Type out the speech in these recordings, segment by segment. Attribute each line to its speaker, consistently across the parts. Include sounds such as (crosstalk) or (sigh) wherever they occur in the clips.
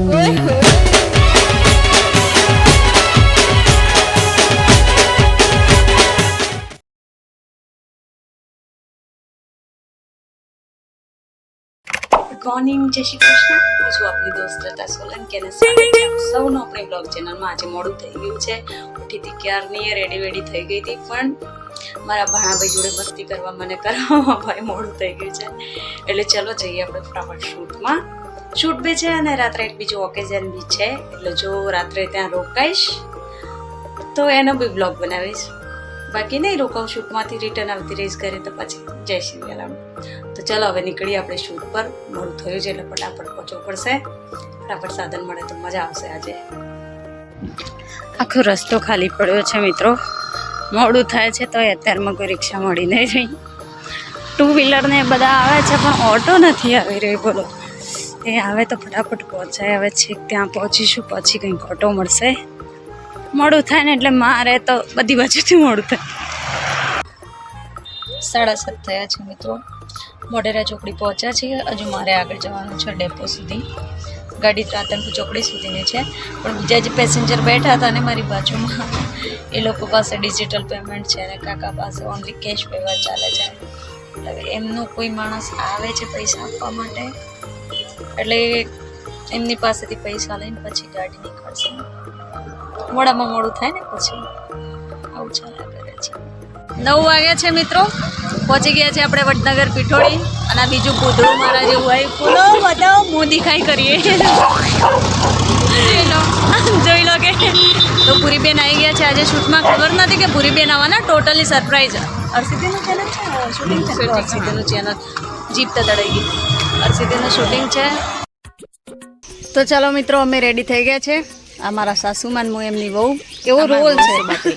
Speaker 1: Morning, જય શ્રી કૃષ્ણ. હું છું આપની દોસ્ત રતા સોલંકી અને સ્વાગત છે. સૌનો આપણી બ્લોગ ચેનલમાં આજે મોડું થઈ ગયું છે. ઉઠી હતી ક્યારની રેડી વેડી થઈ ગઈ હતી, પણ મારા ભાણાભાઈ જોડે મસ્તી કરવા, મને કરવામાં ભાઈ મોડું થઈ ગયું છે. એટલે ચલો જઈએ આપણે ફટાફટ શૂટમાં બી છે અને રાત્રે એક બીજું ઓકેઝન બી છે. એટલે જો રાત્રે ત્યાં રોકાઈશ, તો એનો બી બ્લોગ બનાવીશ. બાકી નહીં રોકાઉં શૂટમાંથી રિટર્ન આવતી રહીશ ઘરે તો પછી. જય શ્રી રામ તો ચાલો હવે નીકળીએ આપણે શૂટ પર. મોડું થયું છે એટલે ફટાફટ પહોંચવું પડશે. ફટાફટ સાધન મળે તો મજા આવશે આજે. આખો રસ્તો ખાલી પડ્યો છે મિત્રો. મોડું થાય છે તો અત્યારમાં કોઈ રિક્ષા મળી નહીં રહી. ટુ વ્હીલરને બધા આવે છે, પણ ઓટો નથી આવી રહી, બોલો. એ હવે તો ફટાફટ પહોંચાય. હવે છેક ત્યાં પહોંચીશું, પછી કંઈક ઓટો મળશે. મોડું થાય ને એટલે મારે તો બધી બાજુથી મોડું થાય. સાડા સાત થયા છે મિત્રો. મોઢેરા ચોકડી પહોંચ્યા છીએ. હજુ મારે આગળ જવાનું છે ડેપો સુધી. ગાડી રાતનપુર ચોકડી સુધીની છે. પણ બીજા જે પેસેન્જર બેઠા હતા ને મારી બાજુમાં, એ લોકો પાસે ડિજિટલ પેમેન્ટ છે અને કાકા પાસે ઓનલી કેશ વ્યવહાર ચાલે છે. એટલે એમનો કોઈ માણસ આવે છે પૈસા આપવા માટે? એટલે એમની પાસેથી પૈસા લઈને પછી ગાડી નીકળશે. મોડામાં મોડું થાય ને પછી. આવું ચાલ્યા કરે છે. નવ વાગ્યા છે મિત્રો. પહોંચી ગયા છે આપણે વડનગર પીઠોડી અને બીજું પૂતળું મારા જેવું હોય. ફૂલો બધા મોદી ખાઈ કરીએ. જોઈ લો. કે. તો પૂરીબેન આવી ગયા છે આજે શૂટમાં. ખબર નથી કે પૂરીબેન આવવાના. ટોટલી સરપ્રાઈઝ અર્ષિદીનું ચેનલ છે શૂટિંગ છે તો ચેનલ જીપ તો દડાઈ ગઈ. અર્ષિદીનું શૂટિંગ છે. તો ચાલો મિત્રો અમે રેડી થઈ ગયા છે. આ મારા સાસુમાન હું એમની બહુ એવો રોલ છે.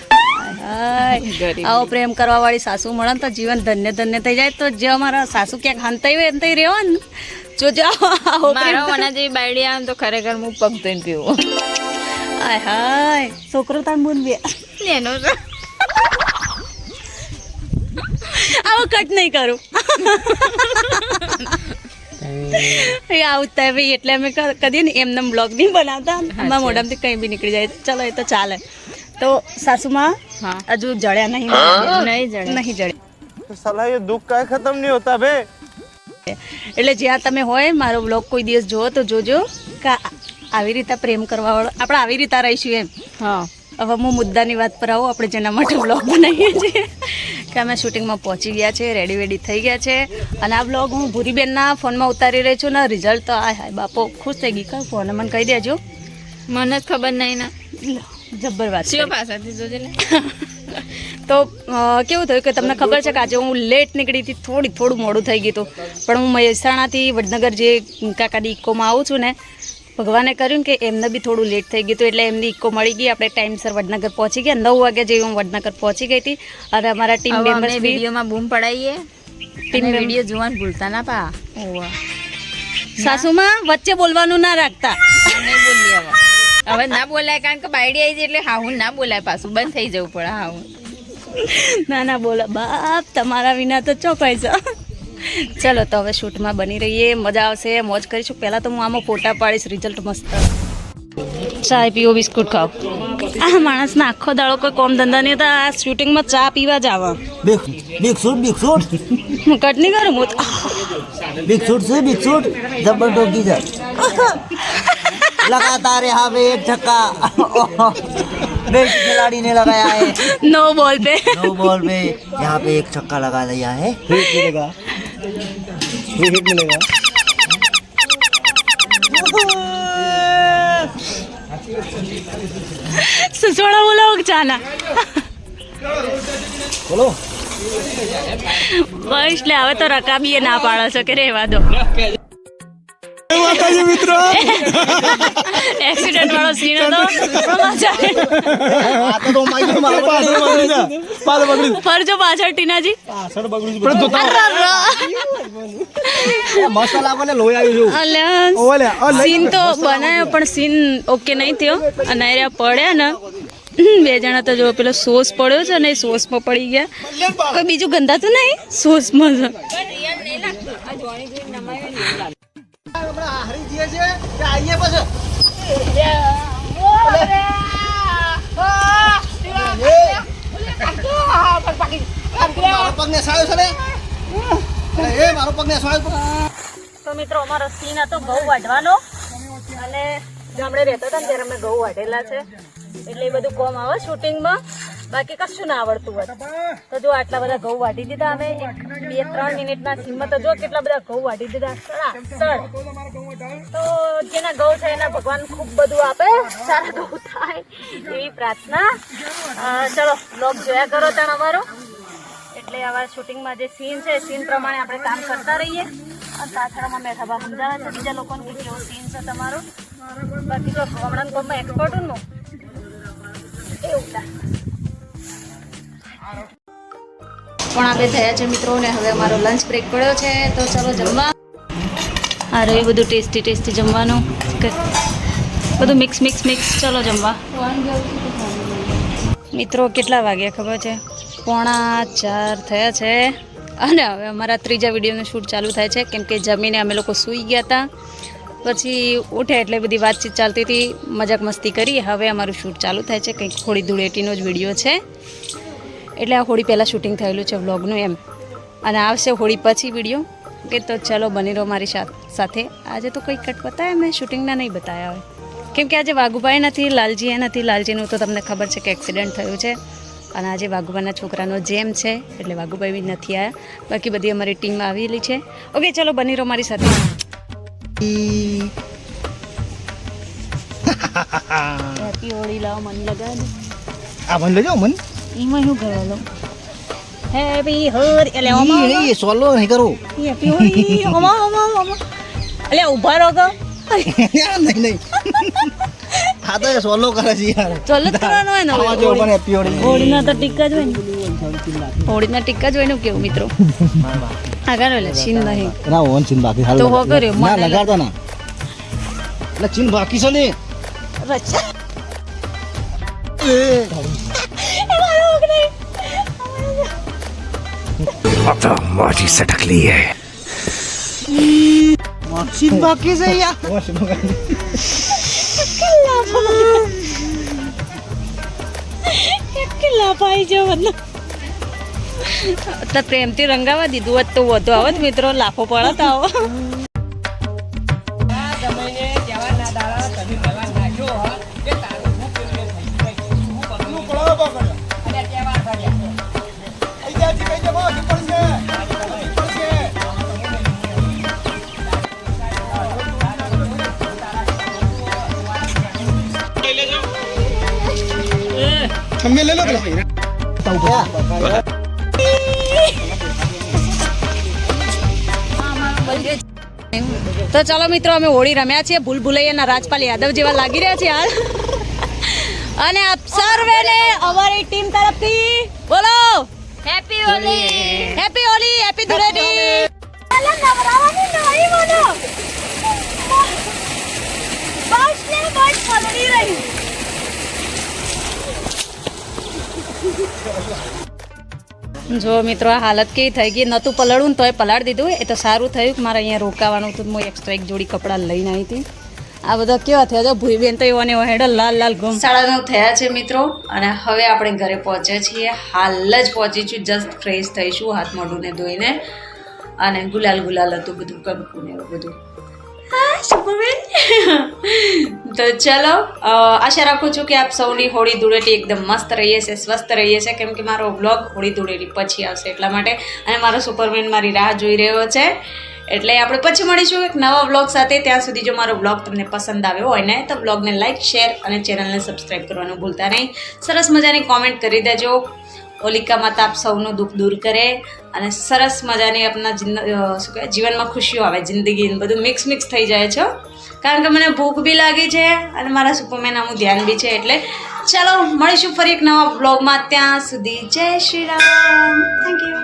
Speaker 1: આવો પ્રેમ કરવા વાળી સાસુ મળે તો જીવન ધન્ય ધન્ય થઈ જાય. તો જે અમારા સાસુ ક્યાંક હંતાઈ હોય અંતાઈ રહેવા ને જો જાઓ
Speaker 2: મારો મને જેવી બાયડી આવે તો ખરેખર હું પગ ધોઈને પીવું.
Speaker 1: હાય હાય. છોકરો તાર મૂન બે.
Speaker 2: એનો
Speaker 1: આવો કટ નહીં કરું. આવતા ભાઈ એટલે અમે કદી ને એમને બ્લોગ નહીં બનાવતા. અમારા મોઢામાંથી કંઈ બી નીકળી જાય. ચલો એ તો ચાલે. તો સાસુમાં હજુ જળ્યા નહીં?
Speaker 2: નહીં જળે
Speaker 1: નહીં
Speaker 3: જળે સલાહ એ દુઃખ કાંઈ ખતમ નહીં હોતા બે
Speaker 1: એટલે જ્યાં તમે હોય મારો બ્લોગ કોઈ દિવસ જોવો તો જોજો કે આવી રીતે પ્રેમ કરવા વાળો આપણે આવી રીતે રહીશું એમ.
Speaker 2: હા.
Speaker 1: હવે હું મુદ્દાની વાત પર આવું આપણે જેના માટે બ્લોગ બનાવીએ છીએ. કે અમે શૂટિંગમાં પહોંચી ગયા છે રેડી વેડી થઈ ગયા છે. અને આ બ્લોગ હું ભૂરીબેનના ફોનમાં ઉતારી રહી છું ને રિઝલ્ટ તો આ હાય બાપો ખુશ થઈ ગઈ કયો ફોન મને કહી દેજો.
Speaker 2: મને જ ખબર નહીં ના.
Speaker 1: જબ્બર વાત છે.
Speaker 2: પાસેથી જોજે
Speaker 1: તો કેવું થયું કે તમને ખબર છે કે આજે હું લેટ નીકળી હતી થોડી થોડું મોડું થઈ ગયું હતું. પણ હું મહેસાણાથી વડનગર જે કાકાની ઇકોમાં આવું છું ને ભગવાને કર્યું કે એમને બી થોડું લેટ થઈ ગયું હતું એટલે એમની ઇકો મળી ગઈ. આપણે ટાઈમસર વડનગર પહોંચી ગયા. નવ વાગ્યા જેવી હું વડનગર પહોંચી ગઈ હતી. અને અમારા ટીમ મેમ્બર્સ
Speaker 2: વિડીયોમાં બૂમ પડાવીએ
Speaker 1: ટીમ
Speaker 2: વીડિયો જોવાનું ભૂલતા ના પા.
Speaker 1: સાસુમાં વચ્ચે બોલવાનું ના રાખતા.
Speaker 2: હવે. ના બોલાય કારણ કે બાયડી આવી જાય એટલે હાહું ના બોલાય પાછું. બંધ થઈ જવું પડે હાહું.
Speaker 1: ના ના બોલો. બાપ તમારા વિના તો ચોપાઈ છે ચલો તો હવે શૂટમાં બની રહીએ મજા આવશે મોજ કરીશું પહેલાં તો હું આમાં ફોટા પાડીશ રિઝલ્ટ મસ્ત ચા પીવો બિસ્કુટ ખાઓ આ માણસના આખો દાડો કોઈ કોમ ધંધા નહીં હતા આ શૂટિંગમાં ચા પીવા જ આવે
Speaker 4: big big suit big suit
Speaker 1: હું કટ નહીં કરું હું તો-
Speaker 4: बिग सूट से बिग सूट जबर डोगी सर लगातार यहाँ पे एक छक्का बेस्ट खिलाड़ी ने लगाया है
Speaker 1: નો બોલ પે
Speaker 4: नो बॉल पे यहाँ पे एक छक्का लगा दिया है हिट मिलेगा हिट मिलेगा
Speaker 1: સુસવાડા બોલાવો કે ચાના
Speaker 4: બોલો
Speaker 1: બસ એટલે હવે તો રકાબીએ ના પાડો છો કે રહેવા દો એક્સિડન્ટ (laughs) વાળો સીન હતો. ફરજો પાછળ ટીનાજી.
Speaker 4: મસાલા મને લોહી આવ્યું
Speaker 1: અલ્યા સીન તો બનાવ્યો પણ સીન ઓકે નહીં થયો. અને અરે પડ્યા ને બે જણા તો જો પેલો સોસ પડ્યો છે ને એ સોસમાં પડી ગયા. કોઈ બીજું ગંધાતું નહીં? સોસમાં છે તો મિત્રો અમારો સીન હતો ઘઉં વાઢવાનો. અને ગામડે રહેતા હતા ત્યારે અમે ઘઉં વાઢેલા છે. એટલે એ બધું કોમ આવે શૂટિંગમાં બાકી કશું ના આવડતું હોય. તો જો આટલા બધા ઘઉં વાઢી દીધા અમે બે, ત્રણ મિનિટના સીમમાં તો જો કેટલા બધા ઘઉં વાઢી દીધા. સર તો જેના ઘઉં છે એના ભગવાન ખૂબ બધું આપે, સારા ઘઉં થાય એવી પ્રાર્થના. ચલો બ્લોગ જોયા કરો ત્યાં અમારો. એટલે આવા શૂટિંગમાં જે સીન છે સીન પ્રમાણે આપણે કામ કરતા રહીએ. અને મેં થવા સમજાવ્યા સમજાવે છે, બીજા લોકોને કે કેવો સીન છે તમારો. બાકી જો હમણાં કોમમાં એક્સપર્ટ હું એવું પણ આપણે થયા છે મિત્રો ને હવે અમારો લંચ બ્રેક પડ્યો છે, તો ચાલો જમવા. આ રહ્યું બધું ટેસ્ટી ટેસ્ટી જમવાનું. બધું મિક્સ મિક્સ મિક્સ ચાલો જમવા. મિત્રો, કેટલા વાગ્યા ખબર છે? પોણા ચાર થયા છે. અને હવે અમારા ત્રીજા વિડીયોનું શૂટ ચાલુ થાય છે. કેમ કે જમીને અમે લોકો સૂઈ ગયા હતા પછી ઉઠે એટલે બધી વાતચીત ચાલતી હતી. મજાક મસ્તી કરી. હવે અમારું શૂટ ચાલુ થાય છે. કંઈક થોડી ધૂળેટીનો જ વીડિયો છે. એટલે આ હોળી પહેલાં શૂટિંગ થયેલું છે વ્લોગનું એમ. અને આવશે હોળી પછી વીડિયો કે તો ચલો બની રહો મારી સાથ- સાથે. આજે તો કંઈ કટ બતાવ્યા મેં શૂટિંગના નહીં બતાવ્યા હોય. કેમ કે આજે વાઘુભાઈ નથી લાલજી એ નથી. લાલજીનું તો તમને ખબર છે કે એક્સિડન્ટ થયું છે. અને આજે વાઘુભાઈના છોકરાનો જેમ છે એટલે વાઘુભાઈ બી નથી આવ્યા બાકી બધી અમારી ટીમ આવેલી છે. ઓકે ચલો બની રહો મારી સાથે. (laughs) હેપી હોળી લાવો મન લગાવ
Speaker 5: આ મન લેજો મન?
Speaker 1: એમાં શું કરવાનું? હેપી હોળી એટલે
Speaker 5: એ સોલો નહીં કરો.
Speaker 1: હેપી હોળી ઓમા ઓમા ઓમા એટલે ઊભા રહો કો
Speaker 5: નહીં નહીં. આ તો સોલો કરે છે યાર.
Speaker 1: જ કરવાનો હોય ને
Speaker 5: આવા જો પણ હેપી હોળી
Speaker 1: હોળીના તો ટીકા જ હોય ને. હોળીના ટીકા જ હોય ને કેવું મિત્રો? આગળ એટલે છીન નહીં
Speaker 5: ના ઓન ચીન બાકી હાલ
Speaker 1: તો હો કર્યો,
Speaker 5: ના લગાડતો ના. એટલે ચીન બાકી છે ને.
Speaker 1: રચા
Speaker 5: ચીન બાકી છે યાર
Speaker 1: કેટલા ભાઈ જો મતલબ તો પ્રેમથી રંગાવા દીધું હોત તો વધુ આવત મિત્રો લાફો પડત આવો
Speaker 5: તમે લઈ લો
Speaker 1: તો ચાલો મિત્રો અમે હોળી રમ્યા છીએ. ભૂલ ભૂલૈયાના રાજપાલ યાદવ જેવા લાગી રહ્યા છે હાલ. અને આપ સર્વેને અમારી ટીમ તરફથી બોલો. Happy Holi happy Holi happy Dhuleti જો મિત્રો, આ હાલત કેવી થઈ ગઈ? નહોતું પલળવું તોય પલાળી દીધું. એ તો સારું થયું. કે મારે અહીંયા રોકાવાનું હતું. હું એક્સ્ટ્રા એક જોડી કપડાં લઈને આવી હતી. આ બધા કેવા થયા તો ભૂઈબેન તો એવો ને હેડ લાલ લાલ ગમ સાડા નવ થયા છે મિત્રો, અને હવે આપણે ઘરે પહોંચ્યા છીએ. હાલ જ પહોંચી છું. જસ્ટ ફ્રેશ થઈશું હાથ મોઢું ને ધોઈને. અને ગુલાલ ગુલાલ હતું બધું, કંકુ ને એવું બધું. તો ચલો આશા રાખું છું કે આપ સૌની હોળી ધૂળેટી એકદમ મસ્ત રહીએ છે સ્વસ્થ રહીએ છે કેમ કે મારો બ્લોગ હોળી ધૂળેટી પછી આવશે એટલા માટે. અને મારો સુપરમેન મારી રાહ જોઈ રહ્યો છે. એટલે આપણે પછી મળીશું એક નવા બ્લોગ સાથે. ત્યાં સુધી જો મારો બ્લોગ તમને પસંદ આવ્યો હોય ને, તો બ્લોગને લાઇક શેર અને ચેનલને સબસ્ક્રાઈબ કરવાનું ભૂલતા નહીં. સરસ મજાની કોમેન્ટ કરી દેજો. હોલિકા માતા આપ સૌનું દુઃખ દૂર કરે અને સરસ મજાની આપના શું કહેવાય, જીવનમાં ખુશીઓ આવે, જિંદગી બધું મિક્સ મિક્સ થઈ જાય છે કારણ કે મને ભૂખ બી લાગી છે અને મારા સુપરમેન આમું ધ્યાન બી છે એટલે ચાલો મળીશું ફરી એક નવા બ્લોગમાં ત્યાં સુધી. જય શ્રી રામ. Thank you